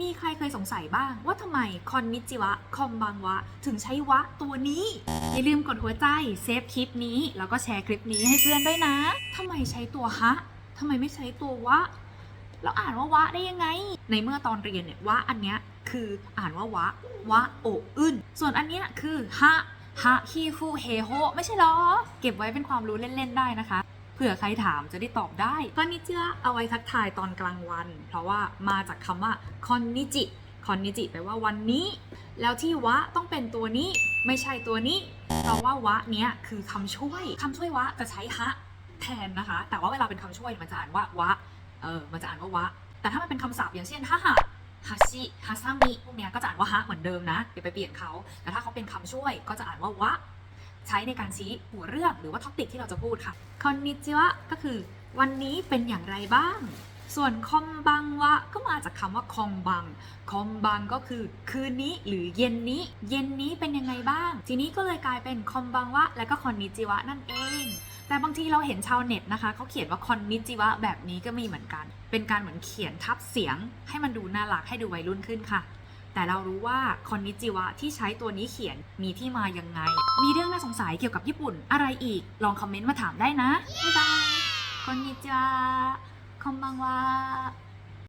มีใครเคยสงสัยบ้างว่าทำไมคอนนิจิวะ คอมบังวะ ถึงใช้วะตัวนี้ อย่าลืมกดหัวใจเซฟคลิปนี้ แล้วก็แชร์คลิปนี้ให้เพื่อนด้วยนะทำไมใช้ตัวฮะทำไมไม่ใช้ตัววะ แล้วอ่านว่าวะได้ยังไง ในเมื่อตอนเรียนเนี่ยวะอันเนี้ยคืออ่านว่าวะวะโออึนส่วนอันเนี้ยคือฮะฮะฮีฟูเฮโฮไม่ใช่หรอ เก็บไว้เป็นความรู้เล่นๆได้นะคะ เผื่อใครถามจะได้ตอบได้คอนนิจิะเอาไว้ทักทายตอนกลางวัน เพราะว่ามาจากคำว่าคอนนิจิคอนนิจิแปลว่าวันนี้ แล้วที่วะต้องเป็นตัวนี้ไม่ใช่ตัวนี้ เพราะว่าวะเนี้ยคือคำช่วยคำช่วยวะจะใช้ฮะแทนนะคะ แต่ว่าเวลาเป็นคำช่วยมันจะอ่านว่าวะเออมันจะอ่านว่าวะ แต่ถ้ามันเป็นคำศัพท์อย่างเช่นฮะฮะฮาชิฮาซามิพวกเนี้ยก็จะอ่านว่าฮะเหมือนเดิมนะอย่าไปเปลี่ยนเขาแต่ถ้าเขาเป็นคำช่วยก็จะอ่านว่าวะ ใช้ในการชี้หัวเรื่องหรือว่าท็อปิกที่เราจะพูดค่ะคอนนิจิวะก็คือ วันนี้เป็นอย่างไรบ้าง ส่วนคอมบังวะก็มาจากคำว่าคอมบัง คอมบังก็คือคืนนี้หรือเย็นนี้ เย็นนี้เป็นยังไงบ้าง ทีนี้ก็เลยกลายเป็นคอมบังวะและก็คอนนิจิวะนั่นเองแต่บางทีเราเห็นชาวเน็ตนะคะเขาเขียนว่าคอนนิจิวะแบบนี้ก็มีเหมือนกัน เป็นการเหมือนเขียนทับเสียง ให้มันดูน่ารักให้ดูวัยรุ่นขึ้นค่ะ แต่เรารู้ว่าคอนนิจิวะที่ใช้ตัวนี้เขียนมีที่มายังไง มีเรื่องน่า สงสัยเกี่ยวกับญี่ปุ่นอะไรอีก ลองคอมเมนต์มาถามได้นะ บ๊ายบายคอนนิจิวะคอมบังวะ